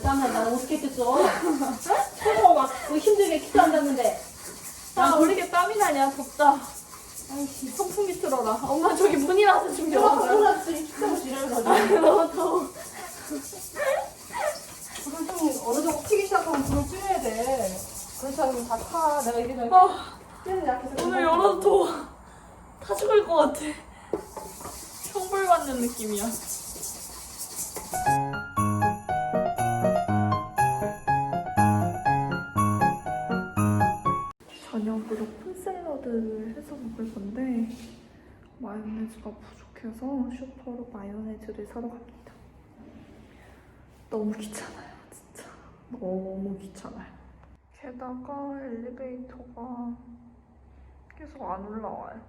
땀나 나 어떻게 했겠어? 서로 막그 힘들게 키도 안 닿는데. 아왜 이렇게 땀이 나냐 덥다. 아이씨 선풍기 틀어라. 엄마 저기 문이라서 좀 열어줘. 올라왔더니 키도 지랄을 아, 너무 더워. 불을 좀 어느 정도 튀기 시작하면 불을 줄여야 돼. 그렇지 않으면 다 타. 내가 이게 전에 아 때는 약해서. 오늘 열어도 더워. 타 죽을 것 같아. 형벌 받는 느낌이야. 샐러드를 해서 먹을 건데 마요네즈가 부족해서 슈퍼로 마요네즈를 사러 갑니다. 너무 귀찮아요, 진짜. 너무 귀찮아요. 게다가 엘리베이터가 계속 안 올라와요.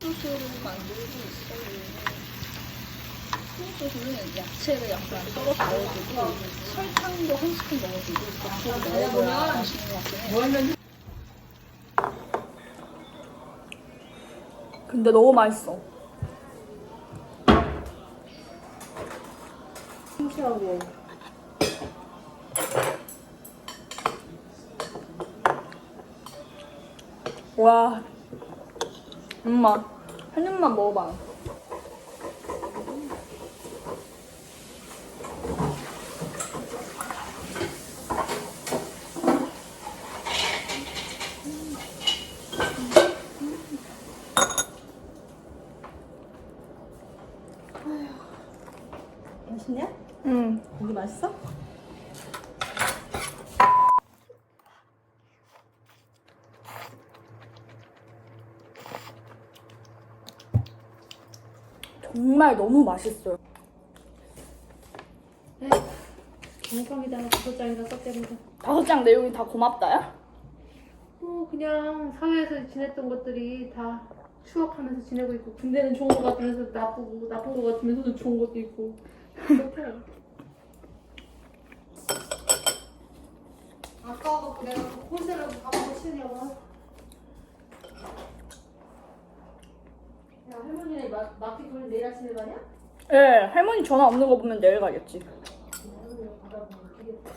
소스를 만들고 있어요. 소스는 야채를 약간 넣어주고 설탕도 한 스푼 넣어주고 고추를 넣어줘야 맛있는 것 같아요. 근데 너무 맛있어. 참치하고 와. 엄마, 한 입만 먹어봐. 맛있냐? 응. 고기 맛있어? 정말 너무 맛있어요. 감사합니다. 다섯 장이나 썼대면서. 다섯 장 내용이 다 고맙다야? 뭐 그냥 사회에서 지냈던 것들이 다 추억하면서 지내고 있고 군대는 좋은 것 같으면서 나쁘고 나쁜 것 같으면서도 좋은 것도 있고. 아까워갖고 내가 그 콘ser트 가보고 치려고. 야 할머니네 마, 마켓 돌 내일 아침에 가냐? 예, 할머니 전화 없는 거 보면 내일 가겠지. 할머니가 받아보면 되겠다.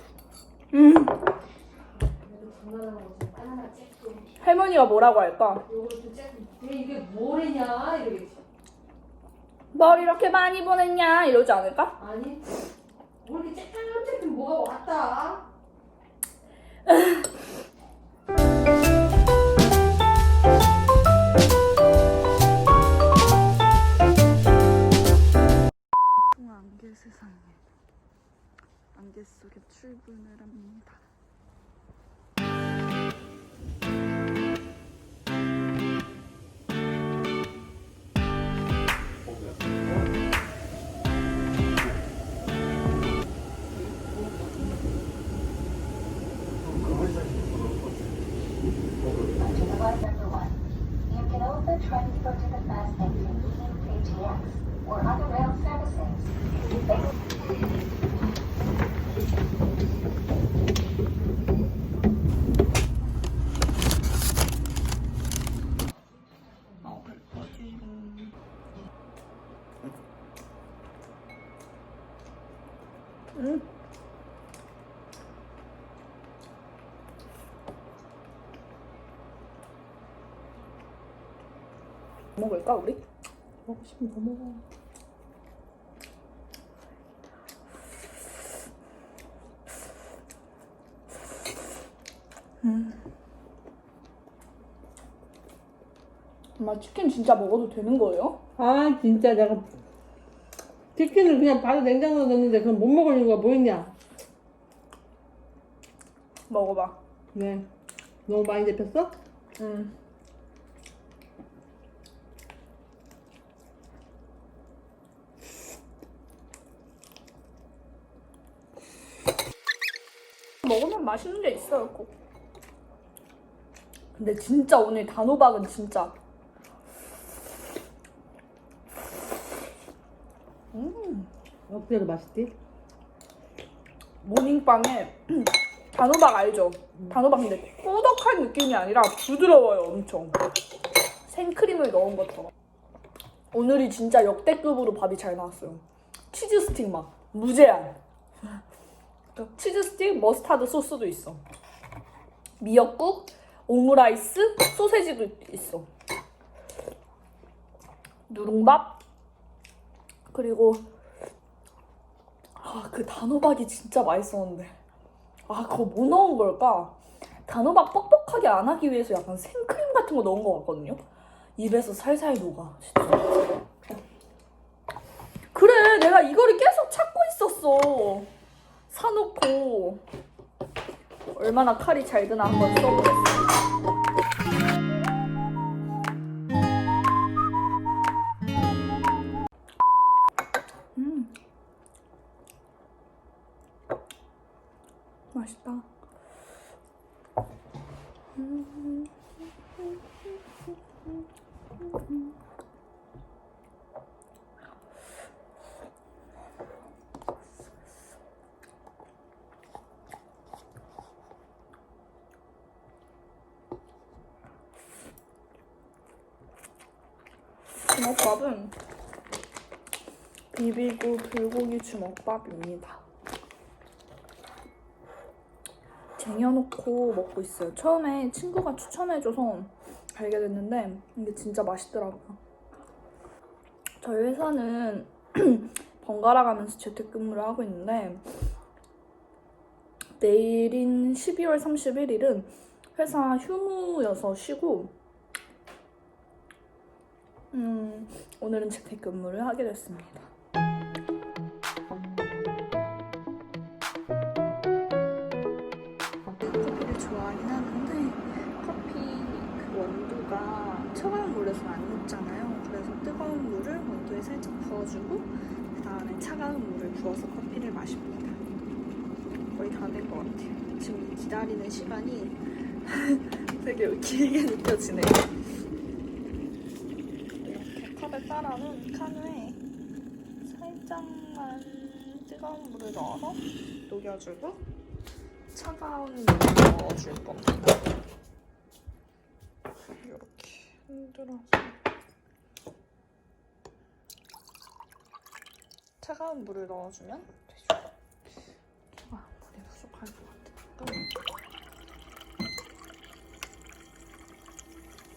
음. 장난하는 거지. 할머니가 뭐라고 할까? 얘 이게 뭐래냐? 이러겠지. 뭘 이렇게 많이 보냈냐? 이러지 않을까? 아니. 뭐 이렇게 쬐끔 뭐가 왔다. 안개 세상에 안개 속에 출근을 합니다. 응? 먹을까 우리? 먹고 싶으면 더 먹어. 엄마 치킨 진짜 먹어도 되는 거예요? 아 진짜 내가 치킨을 그냥 바로 냉장고에 넣는데 그럼 못 먹을 이유가 뭐 있냐? 먹어봐. 네. 너무 많이 잡혔어? 응. 먹으면 맛있는 게 있어요, 꼭. 근데 진짜 오늘 단호박은 진짜. 음, 억대로 맛있지? 모닝빵에 단호박 알죠? 단호박 근데 꾸덕한 느낌이 아니라 부드러워요, 엄청. 생크림을 넣은 것처럼. 오늘이 진짜 역대급으로 밥이 잘 나왔어요. 치즈 스틱 막 무제한. 치즈 스틱 머스타드 소스도 있어. 미역국, 오므라이스, 소세지도 있어. 누룽밥 그리고 아 그 단호박이 진짜 맛있었는데 아 그거 뭐 넣은 걸까? 단호박 뻑뻑하게 안 하기 위해서 약간 생크림 같은 거 넣은 것 같거든요. 입에서 살살 녹아 진짜. 그래 내가 이거를 계속 찾고 있었어. 사놓고 얼마나 칼이 잘 드나 한번 써보겠습니다. 맛있다. 주먹밥은 비비고 불고기 주먹밥입니다. 쟁여놓고 먹고 있어요. 처음에 친구가 추천해줘서 알게 됐는데 이게 진짜 맛있더라고요. 저희 회사는 번갈아 가면서 재택근무를 하고 있는데 내일인 12월 31일은 회사 휴무여서 쉬고 음, 오늘은 재택근무를 하게 됐습니다. 녹잖아요. 그래서 뜨거운 물을 원두에 살짝 부어주고 그 다음에 차가운 물을 부어서 커피를 마십니다. 거의 다 된 것 같아요. 지금 기다리는 시간이 되게 길게 느껴지네요. 이렇게 컵에 따라는 카누에 살짝만 뜨거운 물을 넣어서 녹여주고 차가운 물을 넣어줄 겁니다. 이렇게 흔들어서 차가운 물을 넣어주면 되죠. 아, 물이 부족할 것 같으니까.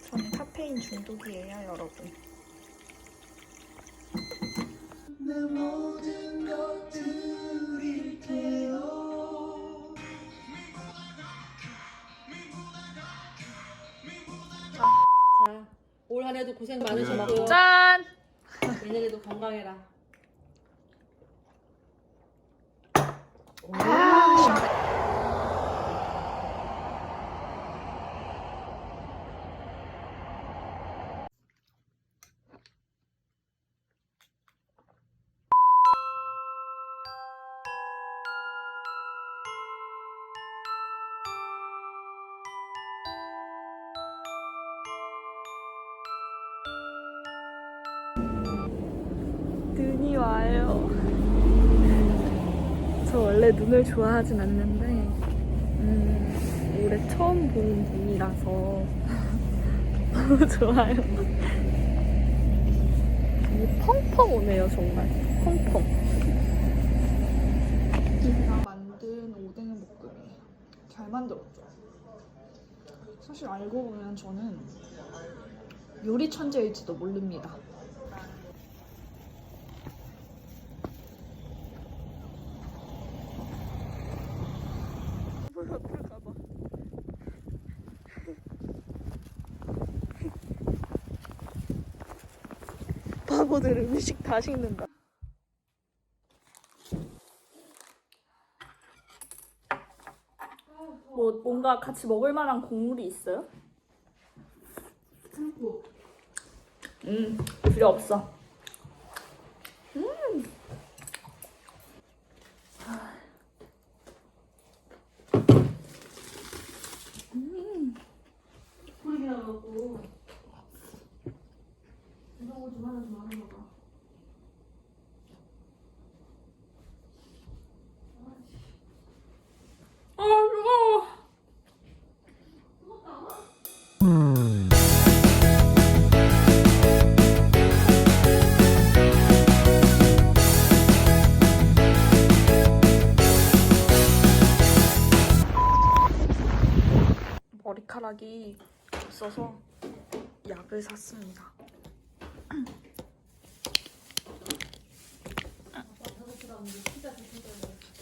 저는 카페인 중독이에요, 여러분. 자, 올 한해도 고생 많으셨고요. 짠! 내년에도 건강해라. 눈이 와요. 저 원래 눈을 좋아하진 않는데, 음, 올해 처음 보는 눈이라서 너무 좋아요. 이 펑펑 오네요, 정말. 펑펑. 제가 만든 오뎅 볶음이에요. 잘 만들었죠? 사실 알고 보면 저는 요리 천재일지도 모릅니다. 몰랐을까봐. 바보들 음식 다 식는다. 뭐 뭔가 같이 먹을 만한 국물이 있어요? 음 필요 없어. 없어서 약을 샀습니다.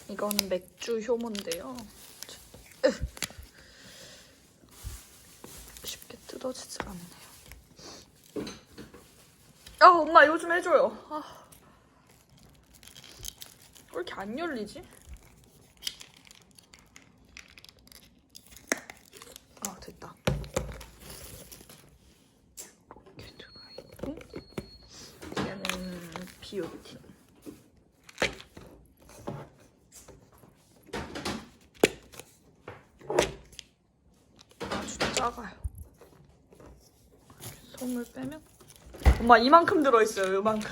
이건 맥주 효모인데요. 으. 쉽게 뜯어지질 않네요. 아 엄마 이거 좀 해줘요. 아. 왜 이렇게 안 열리지? 아 됐다. 이렇게 들어있고 얘는 비오틴. 아주 작아요. 손을 빼면 엄마 이만큼 들어있어요. 이만큼.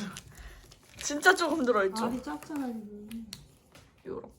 진짜 조금 들어있죠? 알이 작잖아. 요렇게.